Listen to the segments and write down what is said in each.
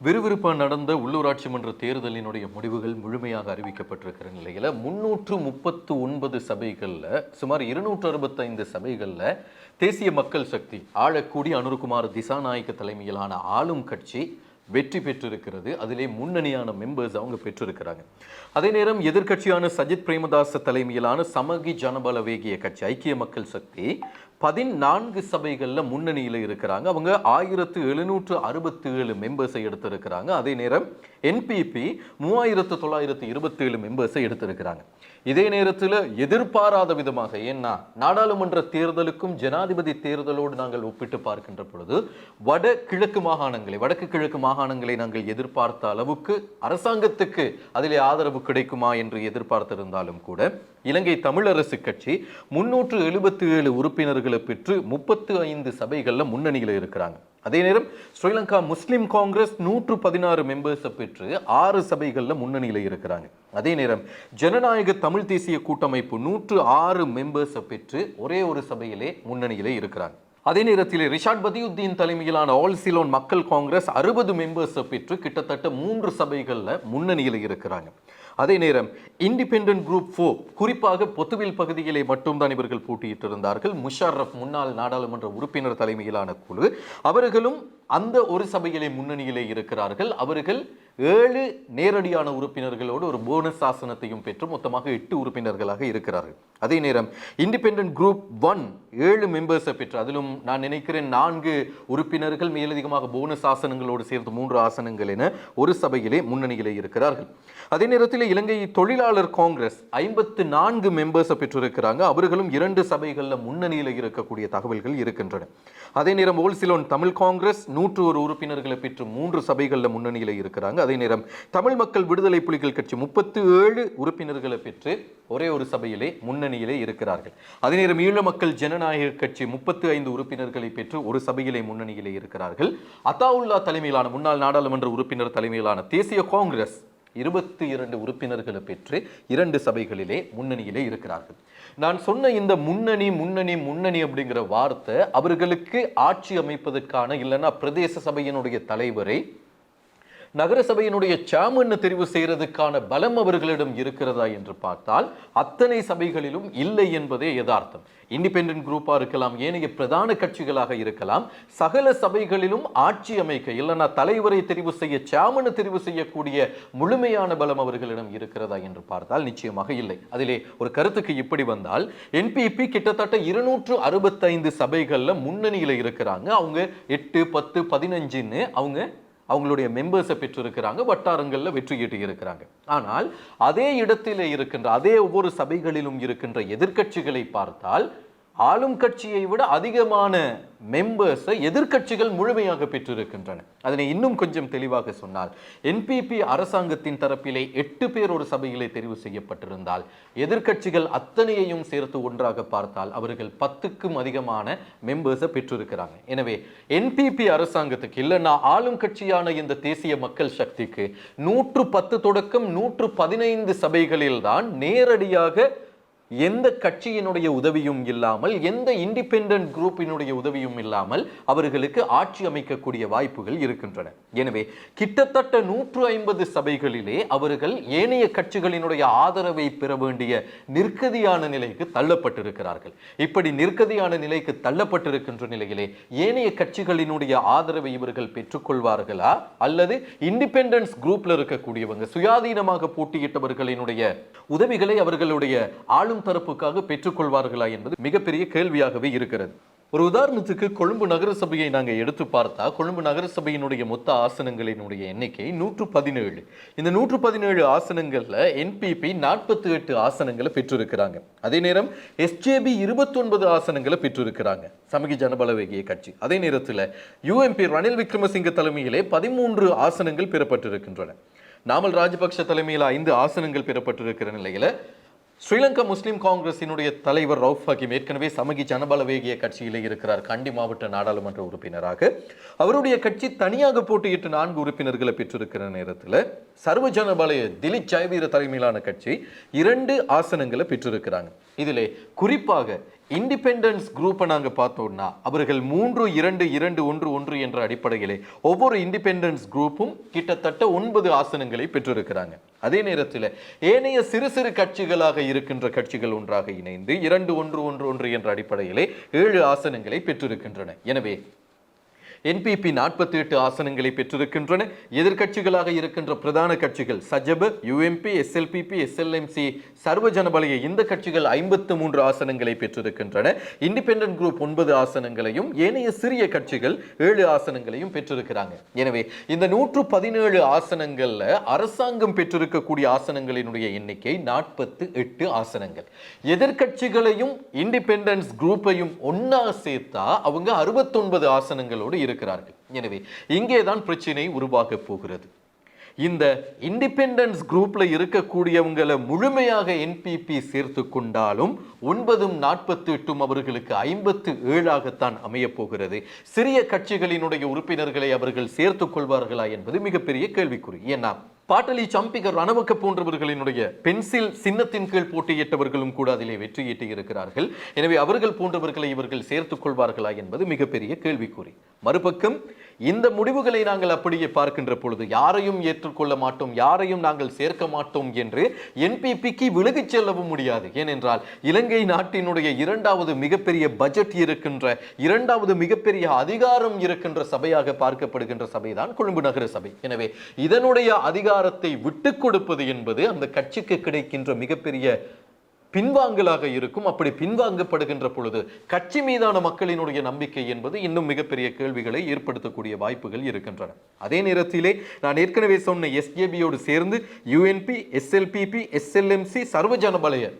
விறுவிறுப்பாக நடந்த உள்ளூராட்சி மன்ற தேர்தலினுடைய முடிவுகள் முழுமையாக அறிவிக்கப்பட்டிருக்கிற நிலையில் முன்னூற்று முப்பத்து ஒன்பது சபைகளில் சுமார் இருநூற்று அறுபத்தைந்து சபைகளில் தேசிய மக்கள் சக்தி ஆழக்கூடி அனுருகுமார் திசாநாயக்க தலைமையிலான ஆளும் கட்சி வெற்றி பெற்றிருக்கிறது. அதிலே முன்னணியான மெம்பர்ஸ் அவங்க பெற்றிருக்கிறாங்க. அதே நேரம் எதிர்க்கட்சியான சஜித் பிரேமதாச தலைமையிலான சமகி ஜனபல வேகிய கட்சி ஐக்கிய மக்கள் சக்தி பதினான்கு சபைகளில் முன்னணியில் இருக்கிறாங்க. அவங்க ஆயிரத்து எழுநூற்று அறுபத்தி ஏழு மெம்பர்ஸை எடுத்திருக்கிறாங்க. அதே நேரம் என்பிபி மூவாயிரத்து தொள்ளாயிரத்து இருபத்தி ஏழு மெம்பர்ஸை எடுத்திருக்கிறாங்க. இதே நேரத்தில் எதிர்பாராத விதமாக ஏன்னா நாடாளுமன்ற தேர்தலுக்கும் ஜனாதிபதி தேர்தலோடு நாங்கள் ஒப்பிட்டு பார்க்கின்ற பொழுது வட கிழக்கு மாகாணங்களை வடக்கு கிழக்கு மாகாணங்களை நாங்கள் எதிர்பார்த்த அளவுக்கு அரசாங்கத்துக்கு அதிலே ஆதரவு கிடைக்குமா என்று எதிர்பார்த்திருந்தாலும் கூட இலங்கை தமிழரசு கட்சி முன்னூற்று எழுபத்தி ஏழு உறுப்பினர்களை பெற்று முப்பத்து ஐந்து சபைகளில் முன்னணியில் இருக்கிறாங்க. அதே நேரம் ஸ்ரீலங்கா முஸ்லிம் காங்கிரஸ் நூற்று பதினாறு மெம்பர்ஸை பெற்று ஆறு சபைகளில் முன்னணியில் இருக்கிறாங்க. அதே நேரம் ஜனநாயக தமிழ் தேசிய கூட்டமைப்பு நூற்று ஆறு மெம்பர்ஸை பெற்று ஒரே ஒரு சபையிலே முன்னணியிலே இருக்கிறாங்க. அதே நேரத்தில் ரிஷாட் பதியுத்தீன் தலைமையிலான ஆல் சிலோன் மக்கள் காங்கிரஸ் அறுபது மெம்பர்ஸை பெற்று கிட்டத்தட்ட மூன்று சபைகளில் முன்னணியில் இருக்கிறாங்க. அதே நேரம் இண்டிபெண்டன்ட் குரூப் ஃபோர் குறிப்பாக பொத்துவில் பகுதியிலே மட்டும்தான் இவர்கள் போட்டியிட்டிருந்தார்கள். முஷாரஃப் முன்னாள் நாடாளுமன்ற உறுப்பினர் தலைமையிலான குழு. அவர்களும் அந்த ஒரு சபையிலே முன்னணியிலே இருக்கிறார்கள். அவர்கள் ஏழு நேரடியான உறுப்பினர்களோடு ஒரு போனஸ் ஆசனத்தையும் பெற்று மொத்தமாக எட்டு உறுப்பினர்களாக இருக்கிறார்கள். அதே நேரம் இண்டிபெண்டன்ட் குரூப் ஒன் ஏழு மெம்பர்ஸை பெற்று அதிலும் நான் நினைக்கிறேன் நான்கு உறுப்பினர்கள் மேலதிகமாக போனஸ் ஆசனங்களோடு சேர்த்து மூன்று ஆசனங்கள் என ஒரு சபையிலே முன்னணியிலே இருக்கிறார்கள். அதே நேரத்தில் இலங்கை தொழிலாளர் காங்கிரஸ் ஐம்பத்து நான்கு மெம்பர்ஸை பெற்றிருக்கிறாங்க. அவர்களும் இரண்டு சபைகளில் முன்னணியில் இருக்கக்கூடிய தகவல்கள் இருக்கின்றன. அதே நேரம் ஓல்சிலோன் தமிழ் காங்கிரஸ் நூற்று ஒரு உறுப்பினர்களை பெற்று மூன்று சபைகளில் முன்னணியில் இருக்கிறாங்க. அதே நேரம் தமிழ் மக்கள் விடுதலை புலிகள் கட்சி முப்பத்து ஏழு உறுப்பினர்களை பெற்று ஒரே ஒரு சபையிலே முன்னணியிலே இருக்கிறார்கள். அதே நேரம் ஈழ மக்கள் ஜனநாயக கட்சி முப்பத்து ஐந்து உறுப்பினர்களை பெற்று ஒரு சபையிலே முன்னணியிலே இருக்கிறார்கள். அத்தாவுல்லா தலைமையிலான முன்னாள் நாடாளுமன்ற உறுப்பினர் தலைமையிலான தேசிய காங்கிரஸ் இருபத்தி இரண்டு உறுப்பினர்களை பெற்று இரண்டு சபைகளிலே முன்னணியிலே இருக்கிறார்கள். நான் சொன்ன இந்த முன்னணி முன்னணி முன்னணி அப்படிங்கிற வார்த்தை அவர்களுக்கு ஆட்சி அமைப்பதற்கான இல்லைன்னா பிரதேச சபையினுடைய தலைவரை நகர சபையினுடைய சேர்மன் தெரிவு செய்கிறதுக்கான பலம் அவர்களிடம் இருக்கிறதா என்று பார்த்தால் அத்தனை சபைகளிலும் இல்லை என்பதே யதார்த்தம். இண்டிபெண்டன்ட் குரூப்பாக இருக்கலாம் ஏனைய பிரதான கட்சிகளாக இருக்கலாம் சகல சபைகளிலும் ஆட்சி அமைக்க இல்லைன்னா தலைவரை தெரிவு செய்ய சேர்மனை தெரிவு செய்யக்கூடிய முழுமையான பலம் அவர்களிடம் இருக்கிறதா என்று பார்த்தால் நிச்சயமாக இல்லை. அதிலே ஒரு கருத்துக்கு இப்படி வந்தால் என்பிபி கிட்டத்தட்ட இருநூற்று அறுபத்தைந்து சபைகளில் முன்னணியில் இருக்கிறாங்க. அவங்க எட்டு பத்து பதினஞ்சுன்னு அவங்க அவங்களுடைய மெம்பர்ஸை பெற்றிருக்கிறாங்க வட்டாரங்களில் வெற்றி ஈட்டி இருக்கிறாங்க. ஆனால் அதே இடத்திலே இருக்கின்ற அதே ஒவ்வொரு சபைகளிலும் இருக்கின்ற எதிர்க்கட்சிகளை பார்த்தால் ஆளும் கட்சியை விட அதிகமான மெம்பர்ஸை எதிர்க்கட்சிகள் முழுமையாக பெற்றிருக்கின்றன. அதனை இன்னும் கொஞ்சம் தெளிவாக சொன்னால் என்பிபி அரசாங்கத்தின் தரப்பிலே எட்டு பேர் ஒரு சபையிலே தெரிவு செய்யப்பட்டிருந்தால் எதிர்க்கட்சிகள் அத்தனையையும் சேர்த்து ஒன்றாக பார்த்தால் அவர்கள் பத்துக்கும் அதிகமான மெம்பர்ஸை பெற்றிருக்கிறாங்க. எனவே என்பிபி அரசாங்கத்துக்கு இல்லைன்னா ஆளும் கட்சியான இந்த தேசிய மக்கள் சக்திக்கு நூற்று பத்து தொடக்கம் நூற்று பதினைந்து சபைகளில் தான் நேரடியாக எந்த கட்சியினுடைய உதவியும் இல்லாமல் எந்த இண்டிபெண்டன்ட் குரூப்பினுடைய உதவியும் இல்லாமல் அவர்களுக்கு ஆட்சி அமைக்கக்கூடிய வாய்ப்புகள் இருக்கின்றன. எனவே கிட்டத்தட்ட நூற்று ஐம்பது சபைகளிலே அவர்கள் ஏனைய கட்சிகளினுடைய ஆதரவை பெற வேண்டிய நிற்கதியான நிலைக்கு தள்ளப்பட்டிருக்கிறார்கள். இப்படி நிற்கதியான நிலைக்கு தள்ளப்பட்டிருக்கின்ற நிலையிலே ஏனைய கட்சிகளினுடைய ஆதரவை இவர்கள் பெற்றுக்கொள்வார்களா? அல்லது இண்டிபெண்டன்ஸ் குரூப்ல இருக்கக்கூடியவங்க சுயாதீனமாக போட்டியிட்டவர்களினுடைய உதவிகளை அவர்களுடைய ஆளும் தரப்புக்காக பெற்றுக்கொள்வார்களா என்பது மிகப்பெரிய கேள்வியாகவே இருக்கிறது. ஒரு உதாரணத்துக்கு கொழும்பு நகர சபையை நாங்கள் எடுத்து பார்த்தா கொழும்பு நகர சபையினுடைய மொத்த ஆசனங்களினுடைய எண்ணிக்கை நூற்று பதினேழு இந்த நூற்று பதினேழு ஆசனங்களில் என்பிபி நாற்பத்தி எட்டு ஆசனங்களை பெற்றிருக்கிறாங்க. அதே நேரம் எஸ்ஜேபி இருபத்தொன்பது ஆசனங்களை பெற்றிருக்கிறாங்க. சமகி ஜனபலவேகிய கட்சி. அதே நேரத்தில் யூஎம்பி ரணில் விக்ரமசிங்க தலைமையிலே பதிமூன்று ஆசனங்கள் பெறப்பட்டிருக்கின்றன. நாமல் ராஜபக்ஷ தலைமையில் ஐந்து ஆசனங்கள் பெறப்பட்டிருக்கிற நிலையில் ஸ்ரீலங்கா முஸ்லீம் காங்கிரசினுடைய தலைவர் ரவுஃப் ஹக்கீம் ஏற்கனவே சமகி ஜனபலவேகிய கட்சியிலே இருக்கிறார். கண்டி மாவட்ட நாடாளுமன்ற உறுப்பினராக. அவருடைய கட்சி தனியாக போட்டியிட்டு நான்கு உறுப்பினர்களை பெற்றிருக்கிற நேரத்தில் சர்வ ஜனபலய திலீப் ஜெயவீர தலைமையிலான கட்சி இரண்டு ஆசனங்களை பெற்றிருக்கிறாங்க. இதிலே குறிப்பாக இண்டிபெண்டன்ஸ் குரூப்பை நாங்கள் பார்த்தோம்னா அவர்கள் மூன்று இரண்டு இரண்டு ஒன்று ஒன்று என்ற அடிப்படையிலே ஒவ்வொரு இண்டிபெண்டன்ஸ் குரூப்பும் கிட்டத்தட்ட ஒன்பது ஆசனங்களை பெற்றிருக்கிறாங்க. அதே நேரத்தில் ஏனைய சிறு சிறு கட்சிகளாக இருக்கின்ற கட்சிகள் ஒன்றாக இணைந்து இரண்டு ஒன்று ஒன்று ஒன்று என்ற அடிப்படையிலே ஏழு ஆசனங்களை பெற்றிருக்கின்றன. எனவே என்பிபி நாற்பத்தி எட்டு ஆசனங்களை பெற்றிருக்கின்றன. எதிர்க்கட்சிகளாக இருக்கின்ற பிரதான கட்சிகள் சஜபு யுஎம்பி எஸ்எல்பிபி எஸ்எல்எம்சி சர்வஜனபலய இந்த கட்சிகள் ஐம்பத்து மூன்று ஆசனங்களை பெற்றிருக்கின்றன. இண்டிபெண்டன்ட் குரூப் ஒன்பது ஆசனங்களையும் ஏனைய சிறிய கட்சிகள் ஏழு ஆசனங்களையும் பெற்றிருக்கிறாங்க. எனவே இந்த நூற்று பதினேழு ஆசனங்களில் அரசாங்கம் பெற்றிருக்கக்கூடிய ஆசனங்களினுடைய எண்ணிக்கை நாற்பத்து எட்டு ஆசனங்கள். எதிர்க்கட்சிகளையும் இண்டிபெண்டன்ஸ் குரூப்பையும் ஒன்னா சேர்த்தா அவங்க அறுபத்தொன்பது ஆசனங்களோடு இருக்கிறார்கள் எனவே இங்கேதான் பிரச்சனை உருவாக போகிறது. இந்த இண்டிபெண்டன்ஸ் குரூப்ல இருக்கக்கூடியவங்களை முழுமையாக என்பிபி சேர்த்து கொண்டாலும் ஒன்பதும் நாற்பத்தி எட்டும் அவர்களுக்கு ஐம்பத்து ஏழாகத்தான் அமைய போகிறது. சிறிய கட்சிகளினுடைய உறுப்பினர்களை அவர்கள் சேர்த்துக் கொள்வார்களா என்பது மிகப்பெரிய கேள்விக்குறி. ஏன்னா பாட்டலி சம்பிகர் ரணவக்க போன்றவர்களினுடைய பென்சில் சின்னத்தின் கீழ் போட்டியிட்டவர்களும் கூட அதிலே வெற்றி இருக்கிறார்கள். எனவே அவர்கள் போன்றவர்களை இவர்கள் சேர்த்துக் கொள்வார்களா என்பது மிகப்பெரிய கேள்விக்குறி. மறுபக்கம் இந்த முடிவுகளை நாங்கள் அப்படியே பார்க்கின்ற பொழுது யாரையும் ஏற்றுக்கொள்ள மாட்டோம் யாரையும் நாங்கள் சேர்க்க மாட்டோம் என்று என்பிபிக்கு விலகிச் செல்லவும் முடியாது. ஏனென்றால் இலங்கை நாட்டினுடைய இரண்டாவது மிகப்பெரிய பட்ஜெட் இருக்கின்ற இரண்டாவது மிகப்பெரிய அதிகாரம் இருக்கின்ற சபையாக பார்க்கப்படுகின்ற சபைதான் கொழும்பு நகர சபை. எனவே இதனுடைய அதிகாரத்தை விட்டுக் கொடுப்பது என்பது அந்த கட்சிக்கு கிடைக்கின்ற மிகப்பெரிய பின்வாங்கலாக இருக்கும். அப்படி பின்வாங்கப்படுகின்ற பொழுது கட்சி மீதான மக்களினுடைய நம்பிக்கை என்பது இன்னும் மிகப்பெரிய கேள்விகளை ஏற்படுத்தக்கூடிய வாய்ப்புகள் இருக்கின்றன. அதே நேரத்திலே நான் ஏற்கனவே சொன்ன எஸ்ஏபியோடு சேர்ந்து யூஎன்பி எஸ்எல்பிபி எஸ்எல்எம்சி சர்வஜனபலய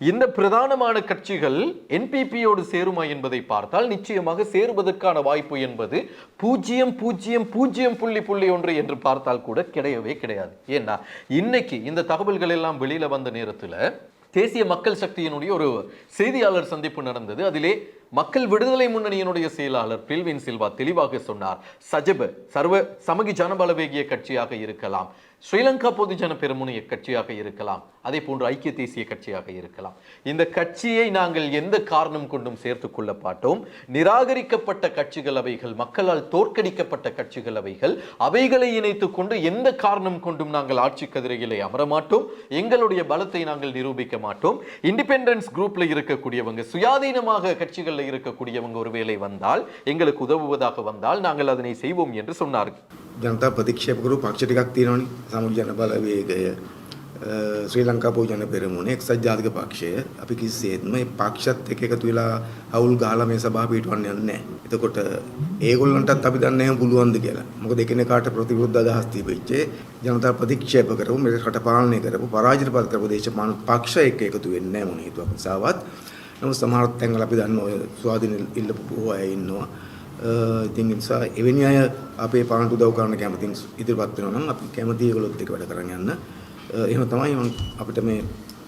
இந்த பிரதானமான கட்சிகள் என்பிபியோடு சேருமா என்பதை பார்த்தால் நிச்சயமாக சேருவதற்கான வாய்ப்பு என்பது பூஜ்ஜியம் பூஜ்ஜியம் பூஜ்ஜியம் புள்ளி புள்ளி ஒன்று என்று பார்த்தால் கூட கிடையவே கிடையாது. ஏன்னா இன்னைக்கு இந்த தகவல்கள் எல்லாம் வெளியில வந்த நேரத்தில் தேசிய மக்கள் சக்தியினுடைய ஒரு செய்தியாளர் சந்திப்பு நடந்தது. அதிலே மக்கள் விடுதலை முன்னணியினுடைய செயலாளர் பில்வின் சில்வா தெளிவாக சொன்னார் சஜப சர்வ சமகி ஜனபலவேகிய கட்சியாக இருக்கலாம் ஸ்ரீலங்கா பொதுஜன பெருமுனைய கட்சியாக இருக்கலாம் அதே போன்று ஐக்கிய தேசிய கட்சியாக இருக்கலாம். இந்த கட்சியை நாங்கள் எந்த காரணம் கொண்டும் சேர்த்து கொள்ள மாட்டோம். நிராகரிக்கப்பட்ட கட்சிகள் அவைகள் மக்களால் தோற்கடிக்கப்பட்ட கட்சிகள் அவைகள் அவைகளை இணைத்து கொண்டு எந்த காரணம் கொண்டும் நாங்கள் ஆட்சி கதிரையிலே அமரமாட்டோம் எங்களுடைய பலத்தை நாங்கள் நிரூபிக்க மாட்டோம். இண்டிபெண்டன்ஸ் குரூப்ல இருக்கக்கூடியவங்க சுயாதீனமாக கட்சிகளில் இருக்கக்கூடியவங்க ஒருவேளை வந்தால் எங்களுக்கு உதவுவதாக வந்தால் நாங்கள் அதனை செய்வோம் என்று சொன்னார்கள் ජනතා ප්‍රතික්ෂේප කරු පක්ෂ ටිකක් තියෙනවනේ සමුජ ජන බලවේගය අ, ශ්‍රී ලංකා පෝජන පෙරමුණ එක්සත් ජාතික පක්ෂය අපි කිසිසේත්ම මේ පක්ෂත් එක්ක එකතු වෙලා හවුල් ගහලා මේ සභාව පිටවන්න යන්නේ නැහැ. එතකොට ඒගොල්ලන්ටත් අපි දන්නේ නැහැ පුළුවන්ද කියලා. මොකද එකිනෙකාට ප්‍රතිවිරුද්ධ අදහස් තිබෙච්ච ජනතා ප්‍රතික්ෂේප කරපු මේ රට පාලනය කරපු පරාජිත පත් කරපු දේශපාලන පක්ෂ එක්ක එකතු වෙන්නේ නැහැ මොන හේතුවක් නිසාවත්. නමුත් සමහර තැන්වල අපි දන්නවා ඔය ස්වාධීන ඉල්ලපු බොහෝ අය ඉන්නවා. අ, ඉතින් ඒ නිසා එවැනි අය අපේ පාලනට උදව් කරන්න කැමති ඉදිරිපත් වෙනවා නම් අපි කැමති ඒගොල්ලොත් එක්ක වැඩ කරන් යන්න. අ, එහෙම තමයි මම අපිට මේ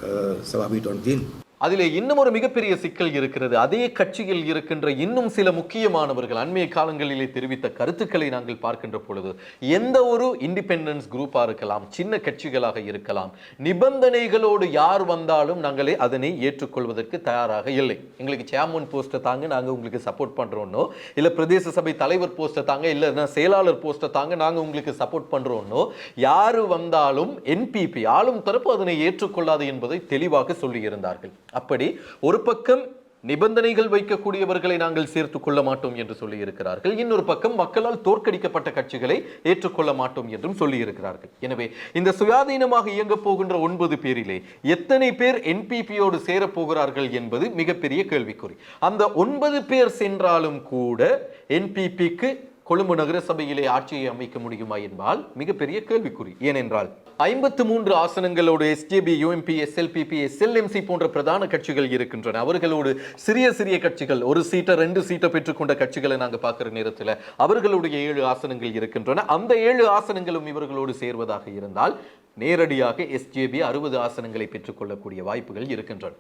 අ, සභාව පිටවන්න තියෙන්නේ. அதிலே இன்னும் ஒரு மிகப்பெரிய சிக்கல் இருக்கிறது. அதே கட்சியில் இருக்கின்ற இன்னும் சில முக்கியமானவர்கள் அண்மைய காலங்களிலே தெரிவித்த கருத்துக்களை நாங்கள் பார்க்கின்ற பொழுது எந்த ஒரு இண்டிபெண்டன்ஸ் குரூப்பாக இருக்கலாம் சின்ன கட்சிகளாக இருக்கலாம் நிபந்தனைகளோடு யார் வந்தாலும் நாங்களே அதனை ஏற்றுக்கொள்வதற்கு தயாராக இல்லை. எங்களுக்கு சேர்மன் போஸ்ட்டை தாங்க நாங்கள் உங்களுக்கு சப்போர்ட் பண்ணுறோன்னோ இல்லை பிரதேச சபை தலைவர் போஸ்ட்டை தாங்க இல்லைன்னா செயலாளர் போஸ்ட்டை தாங்க நாங்கள் உங்களுக்கு சப்போர்ட் பண்ணுறோன்னோ யார் வந்தாலும் என்பிபி ஆளும் தரப்பு அதனை ஏற்றுக்கொள்ளாது என்பதை தெளிவாக சொல்லியிருந்தார்கள். அப்படி ஒரு பக்கம் நிபந்தனைகள் வைக்கக்கூடியவர்களை நாங்கள் சேர்த்துக் கொள்ள மாட்டோம் என்று சொல்லி இருக்கிறார்கள் இன்னொரு பக்கம் மக்களால் தோற்கடிக்கப்பட்ட கட்சிகளை ஏற்றுக்கொள்ள மாட்டோம் என்றும் சொல்லி இருக்கிறார்கள் எனவே இந்த சுயாதீனமாக இயங்கப் போகின்ற ஒன்பது பேரிலே எத்தனை பேர் என்பிபியோடு சேரப் போகிறார்கள் என்பது மிகப்பெரிய கேள்விக்குறி. அந்த ஒன்பது பேர் சென்றாலும் கூட என்பிபிக்கு கொழும்பு நகர சபையிலே ஆட்சியை அமைக்க முடியுமா என்பால் மிகப்பெரிய கேள்விக்குறி. ஏனென்றால் ஐம்பத்து மூன்று ஆசனங்களோடு எஸ்ஜேபி யூஎம்பி எஸ்எல்பிபி எஸ்எல்எம்சி போன்ற பிரதான கட்சிகள் இருக்கின்றன. அவர்களோடு சிறிய சிறிய கட்சிகள் ஒரு சீட்டை ரெண்டு சீட்டை பெற்றுக்கொண்ட கட்சிகளை நாங்க பார்க்குற நேரத்தில் அவர்களுடைய ஏழு ஆசனங்கள் இருக்கின்றன. அந்த ஏழு ஆசனங்களும் இவர்களோடு சேர்வதாக இருந்தால் நேரடியாக எஸ்ஜேபி அறுபது ஆசனங்களை பெற்றுக்கொள்ளக்கூடிய வாய்ப்புகள் இருக்கின்றன.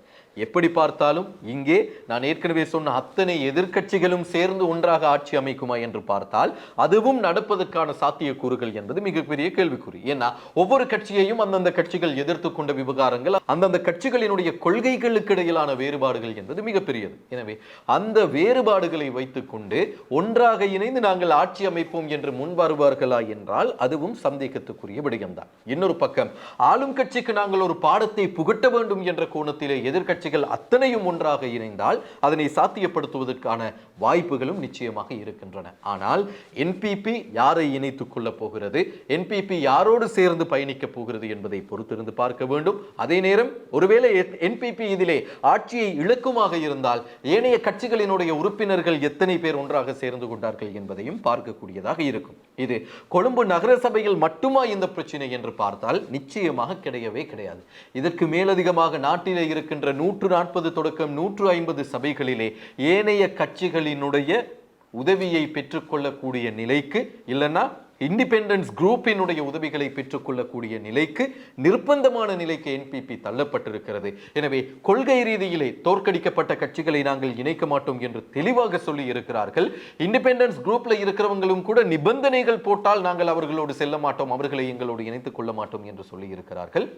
எப்படி பார்த்தாலும் இங்கே நான் ஏற்கனவே சொன்ன அத்தனை எதிர்க்கட்சிகளும் சேர்ந்து ஒன்றாக ஆட்சி அமைக்குமா என்று பார்த்தால் அதுவும் நடப்பதற்கான சாத்தியக்கூறுகள் என்பது மிகப்பெரிய கேள்விக்குறி. ஏன்னா ஒவ்வொரு கட்சியையும் அந்தந்த கட்சிகள் எதிர்த்து கொண்ட விவகாரங்கள் அந்தந்த கட்சிகளினுடைய கொள்கைகளுக்கு இடையிலான வேறுபாடுகள் என்பது மிகப்பெரியது. எனவே அந்த வேறுபாடுகளை வைத்துக்கொண்டு ஒன்றாக இணைந்து நாங்கள் ஆட்சி அமைப்போம் என்று முன் வருவார்களா என்றால் அதுவும் சந்தேகத்துக்குரிய விடயம்தான். இன்னொரு பக்கம். ஆளும் கட்சிக்கு நாங்கள் ஒரு பாடத்தை புகட்ட வேண்டும் என்ற கோணத்திலே எதிர்கட்சிகள் அத்தனையும் ஒன்றாக இணைந்தால் அதனை சாத்தியப்படுத்துவதற்கான வாய்ப்புகளும் நிச்சயமாக இருக்கின்றன. ஆனால் என்பிபி யாரை இணைத்துக் கொள்ளப் போகிறது? என்பிபி யாரோடு சேர்ந்து பயணிக்கப் போகிறது என்பதை பொறுத்திருந்து பார்க்க வேண்டும். அதே நேரம் ஒருவேளை என்பிபி இதிலே ஆட்சியை இழக்குமாக இருந்தால் ஏனைய கட்சிகளினுடைய உறுப்பினர்கள் எத்தனை பேர் ஒன்றாக சேர்ந்து கொண்டார்கள் என்பதையும் பார்க்கக்கூடியதாக இருக்கும். இது கொழும்பு நகர சபையில் மட்டுமா இந்த பிரச்சனை என்று பார்த்தால் நிச்சயமாக கிடையவே கிடையாது. இதற்கு மேலதிகமாக நாட்டிலே இருக்கின்ற நூற்று நாற்பது தொடக்கம் நூற்று ஐம்பது சபைகளிலே ஏனைய கட்சிகளினுடைய உதவியை பெற்றுக்கொள்ளக்கூடிய நிலைக்கு இல்லைன்னா இண்டிபெண்டன்ஸ் குரூப்பினுடைய உதவிகளை பெற்றுக்கொள்ளக்கூடிய நிலைக்கு நிர்பந்தமான நிலைக்கு என்பிபி தள்ளப்பட்டிருக்கிறது. எனவே கொள்கை ரீதியிலே தோற்கடிக்கப்பட்ட கட்சிகளை நாங்கள் இணைக்க மாட்டோம் என்று தெளிவாக சொல்லி இருக்கிறார்கள். இண்டிபெண்டன்ஸ் குரூப்ல இருக்கிறவங்களும் கூட நிபந்தனைகள் போட்டால் நாங்கள் அவர்களோடு செல்ல மாட்டோம் அவர்களை எங்களோடு இணைத்துக் கொள்ள மாட்டோம் என்று சொல்லி இருக்கிறார்கள்.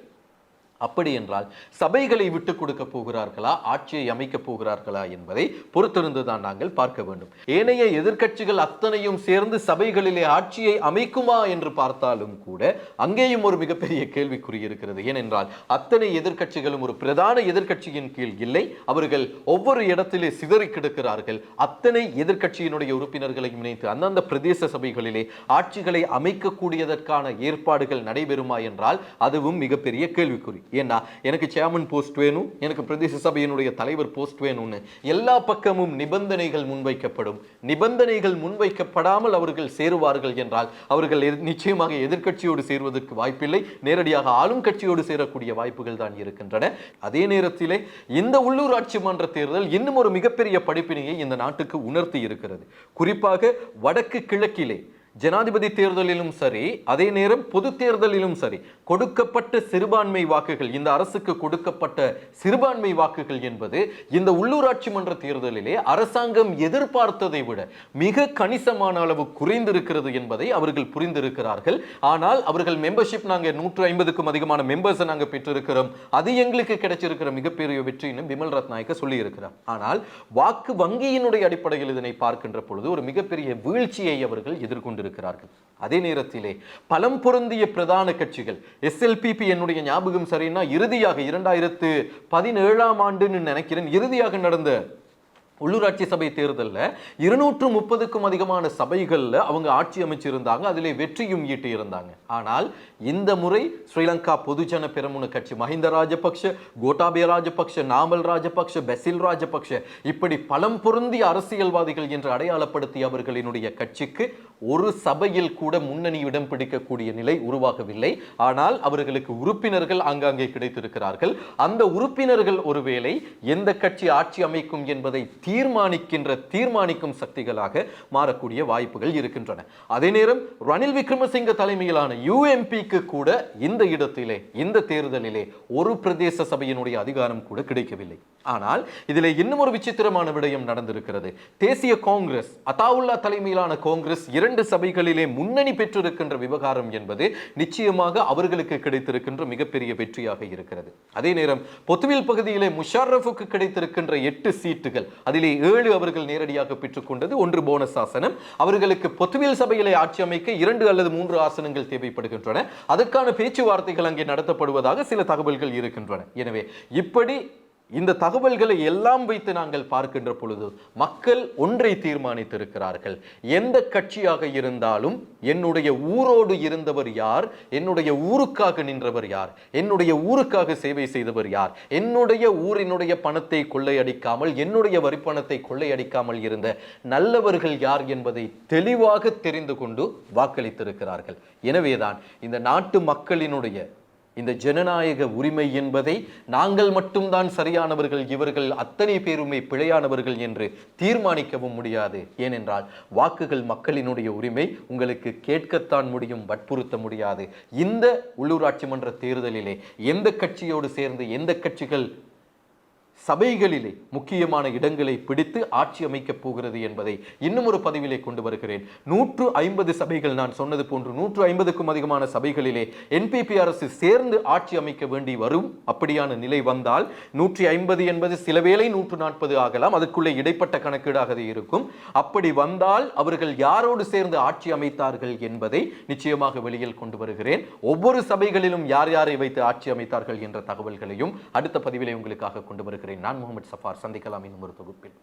அப்படி என்றால் சபைகளை விட்டு கொடுக்க போகிறார்களா? ஆட்சியை அமைக்க போகிறார்களா? என்பதை பொறுத்திருந்து தான் நாங்கள் பார்க்க வேண்டும். ஏனைய எதிர்க்கட்சிகள் அத்தனையும் சேர்ந்து சபைகளிலே ஆட்சியை அமைக்குமா என்று பார்த்தாலும் கூட அங்கேயும் ஒரு மிகப்பெரிய கேள்விக்குறி இருக்கிறது. ஏனென்றால் அத்தனை எதிர்க்கட்சிகளும் ஒரு பிரதான எதிர்க்கட்சியின் கீழ் இல்லை. அவர்கள் ஒவ்வொரு இடத்திலே சிதறி கிடக்கிறார்கள். அத்தனை எதிர்க்கட்சியினுடைய உறுப்பினர்களையும் இணைத்து அந்தந்த பிரதேச சபைகளிலே ஆட்சிகளை அமைக்கக்கூடியதற்கான ஏற்பாடுகள் நடைபெறுமா என்றால் அதுவும் மிகப்பெரிய கேள்விக்குறி. ஏன்னா எனக்கு சேர்மன் போஸ்ட் வேணும் எனக்கு பிரதேச சபையினுடைய தலைவர் போஸ்ட் வேணும்னு. எல்லா பக்கமும் நிபந்தனைகள் முன்வைக்கப்படும். நிபந்தனைகள் முன்வைக்கப்படாமல் அவர்கள் சேருவார்கள் என்றால் அவர்கள் எதிர்- நிச்சயமாக எதிர்க்கட்சியோடு சேருவதற்கு வாய்ப்பில்லை. நேரடியாக ஆளும் கட்சியோடு சேரக்கூடிய வாய்ப்புகள் தான் இருக்கின்றன. அதே நேரத்திலே இந்த உள்ளூராட்சி மன்ற தேர்தல் இன்னும் ஒரு மிகப்பெரிய படிப்பினையை இந்த நாட்டுக்கு உணர்த்தி இருக்கிறது. குறிப்பாக வடக்கு கிழக்கிலே ஜனாதிபதி தேர்தலிலும் சரி அதே நேரம் பொது தேர்தலிலும் சரி கொடுக்கப்பட்ட சிறுபான்மை வாக்குகள் இந்த அரசுக்கு கொடுக்கப்பட்ட சிறுபான்மை வாக்குகள் என்பது இந்த உள்ளூராட்சி மன்ற தேர்தலிலே அரசாங்கம் எதிர்பார்த்ததை விட மிக கணிசமான அளவு குறைந்திருக்கிறது என்பதை அவர்கள் புரிந்திருக்கிறார்கள். ஆனால் அவர்கள் மெம்பர்ஷிப் நாங்கள் நூற்று ஐம்பதுக்கும் அதிகமான மெம்பர்ஸை நாங்கள் பெற்றிருக்கிறோம். அது எங்களுக்கு கிடைச்சிருக்கிற மிகப்பெரிய வெற்றின்னு பிமல் ரத்நாயக்க சொல்லியிருக்கிறார். ஆனால் வாக்கு வங்கியினுடைய அடிப்படையில் இதனை பார்க்கின்ற பொழுது ஒரு மிகப்பெரிய வீழ்ச்சியை அவர்கள் கொண்டிருக்கிறார்கள். அதே நேரத்திலே பலம் பொருந்திய பிரதான கட்சிகள் எஸ்எல்பிபி என்னுடைய ஞாபகம் சரின்னா இறுதியாக இரண்டாயிரத்து பதினேழாம் ஆண்டுன்னு நினைக்கிறேன். இறுதியாக நடந்த உள்ளூராட்சி சபை தேர்தலில் இருநூற்று முப்பதுக்கும் அதிகமான சபைகளில் அவங்க ஆட்சி அமைச்சிருந்தாங்க அதிலே வெற்றியும் ஈட்டி இருந்தாங்க ஆனால் இந்த முறை ஸ்ரீலங்கா பொதுஜன பெரமுன கட்சி மஹிந்த ராஜபக்ஷ கோட்டாபய ராஜபக்ஷ நாமல் ராஜபக்ஷ பெசில் ராஜபக்ஷ இப்படி பலம் பொருந்திய அரசியல்வாதிகள் என்று அடையாளப்படுத்திய அவர்களினுடைய கட்சிக்கு ஒரு சபையில் கூட முன்னணி இடம் பிடிக்கக்கூடிய நிலை உருவாகவில்லை. ஆனால் அவர்களுக்கு உறுப்பினர்கள் ஆங்காங்கே கிடைத்திருக்கிறார்கள். அந்த உறுப்பினர்கள் ஒருவேளை எந்த கட்சி ஆட்சி அமைக்கும் என்பதை தீர்மானிக்கின்ற தீர்மானிக்கும் சக்திகளாக மாறக்கூடிய வாய்ப்புகள் இருக்கின்றன. அதே நேரம் ரணில் விக்ரமசிங்க தலைமையிலான யூஎம்பிக்கு கூட இந்த இடத்திலே இந்த தேர்தலிலே ஒரு பிரதேச சபையினுடைய அதிகாரம் கூட கிடைக்கவில்லை. ஆனால் இதிலே இன்னும் ஒரு விசித்திரமான விடயம் நடந்திருக்கிறது. தேசிய காங்கிரஸ் அதாவுல்லா தலைமையிலான காங்கிரஸ் இரண்டு சபைகளிலே முன்னணி பெற்றிருக்கின்ற விவகாரம் என்பது நிச்சயமாக அவர்களுக்கு கிடைத்திருக்கின்ற மிகப்பெரிய வெற்றியாக இருக்கிறது. அதே நேரம் பொத்துவில் பகுதியிலே முஷாரஃபுக்கு கிடைத்திருக்கின்ற எட்டு சீட்டுகள் அதிலே ஏழு அவர்கள் நேரடியாக பெற்றுக்கொண்டது. ஒன்று போனஸ் ஆசனம். அவர்களுக்கு பொத்துவில் சபையிலே ஆட்சி அமைக்க இரண்டு அல்லது மூன்று ஆசனங்கள் தேவைப்படுகின்றன. அதற்கான பேச்சுவார்த்தைகள் அங்கே நடத்தப்படுவதாக சில தகவல்கள் இருக்கின்றன. எனவே இப்படி இந்த தகவல்களை எல்லாம் வைத்து நாங்கள் பார்க்கின்ற பொழுது மக்கள் ஒன்றை தீர்மானித்திருக்கிறார்கள். எந்த கட்சியாக இருந்தாலும் என்னுடைய ஊரோடு இருந்தவர் யார்? என்னுடைய ஊருக்காக நின்றவர் யார்? என்னுடைய ஊருக்காக சேவை செய்தவர் யார்? என்னுடைய ஊரினுடைய பணத்தை கொள்ளையடிக்காமல் என்னுடைய வரிப்பணத்தை கொள்ளையடிக்காமல் இருந்த நல்லவர்கள் யார் என்பதை தெளிவாக தெரிந்து கொண்டு வாக்களித்திருக்கிறார்கள். எனவேதான் இந்த நாட்டு மக்களினுடைய இந்த ஜனநாயக உரிமை என்பதை நாங்கள் மட்டும்தான் சரியானவர்கள் இவர்கள் அத்தனை பேருமே பிழையானவர்கள் என்று தீர்மானிக்கவும் முடியாது. ஏனென்றால் வாக்குகள் மக்களினுடைய உரிமை உங்களுக்கு கேட்கத்தான் முடியும் வற்புறுத்த முடியாது. இந்த உள்ளூராட்சி மன்ற தேர்தலிலே எந்த கட்சியோடு சேர்ந்து எந்த கட்சிகள் சபைகளிலே முக்கியமான இடங்களை பிடித்து ஆட்சி அமைக்கப் போகிறது என்பதை இன்னும் ஒரு பதிவிலே கொண்டு வருகிறேன். நூற்று ஐம்பது சபைகள் நான் சொன்னது போன்று நூற்று ஐம்பதுக்கும் அதிகமான சபைகளிலே என்பிபி அரசு சேர்ந்து ஆட்சி அமைக்க வேண்டி வரும் அப்படியான நிலை வந்தால் நூற்றி ஐம்பது என்பது சில வேளை நூற்று நாற்பது ஆகலாம். அதற்குள்ளே இடைப்பட்ட கணக்கீடாக இருக்கும். அப்படி வந்தால் அவர்கள் யாரோடு சேர்ந்து ஆட்சி அமைத்தார்கள் என்பதை நிச்சயமாக வெளியில் கொண்டு வருகிறேன். ஒவ்வொரு சபைகளிலும் யார் யாரை வைத்து ஆட்சி அமைத்தார்கள் என்ற தகவல்களையும் அடுத்த பதிவிலே உங்களுக்காக கொண்டு வருகிறேன். நான் முகமது சஃபார். சந்திக்கலாம் இன்னும் ஒரு தொகுப்பில்.